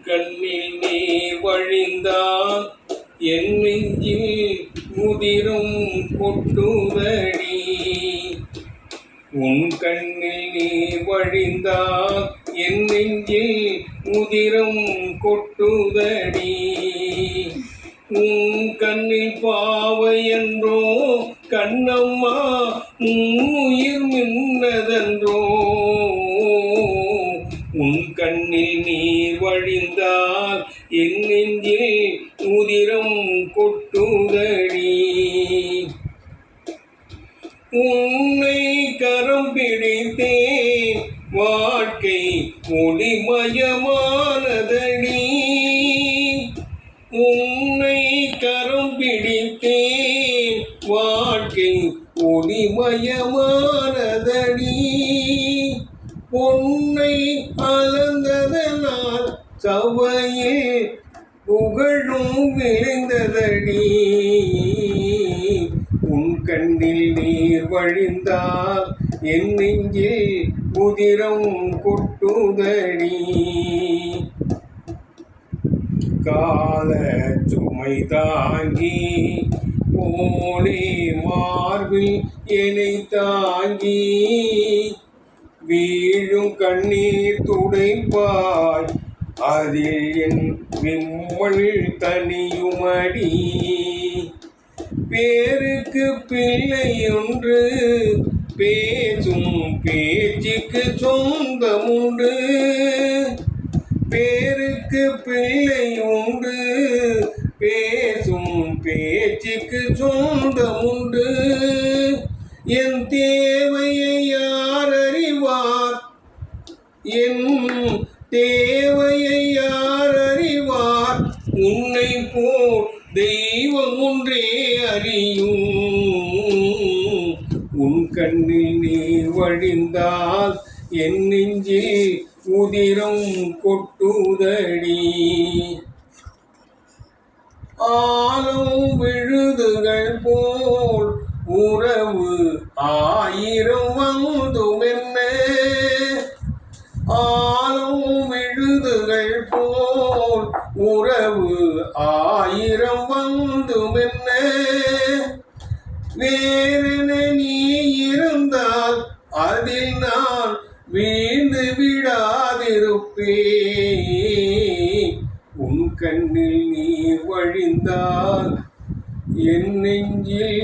கண்ணில் நீ வழிந்தால் என் நெஞ்சில் முதிரும் கொட்டுதடி. உன் கண்ணில் நீ வழிந்தால் என் நெஞ்சில் முதிரும் கொட்டுதடி. உன் கண்ணில் பாவை என்றோ கண்ணம்மா உன் உன் கண்ணில் நீர் வழிந்தால் என் நெஞ்சில் உதிரம் கொட்டுதடி. உன்னை கரம் பிடித்தேன் வாழ்க்கை ஒளிமயமானதடி. உன்னை கரம் பிடித்தேன் வாழ்க்கை ஒளிமயமானதடி. பொன் சவையில் புகழும் விளைந்ததடி உன் கண்ணில் நீர் வழிந்தால் என் நெஞ்சில் உதிரம் கொட்டுதடி. கால சுமை தாங்கி போலே மார்பில் என்னை தாங்கி. வீழும் கண்ணீர் துடைப்பார் அதில் என் விம்மல் தனியுமடி. பேருக்கு பிள்ளை ஒன்று பேசும் பேச்சுக்கு சொந்தமுண்டு. பேருக்கு பிள்ளை உண்டு பேசும் பேச்சுக்கு சொந்தமுண்டு. என் தேவையை யார் அறிவார்? என் தேவையை யார் அறிவார்? உன்னை போல் தெய்வம் ஒன்றே அறியும். உன் கண்ணில் நீ வழிந்தால் என் நெஞ்சில் உதிரம் கொட்டுதடி. ஆளும் விழுதுகள் போல் உறவு ஆயிரம் வந்தோ விழுதுகள் போல் உறவு ஆயிரம் வந்துமென்ன? வேறென நீ இருந்தால் அதில் நான் வீழ்ந்து விடாதிருப்பே உன் கண்ணில் நீர் வழிந்தால் என் நெஞ்சில்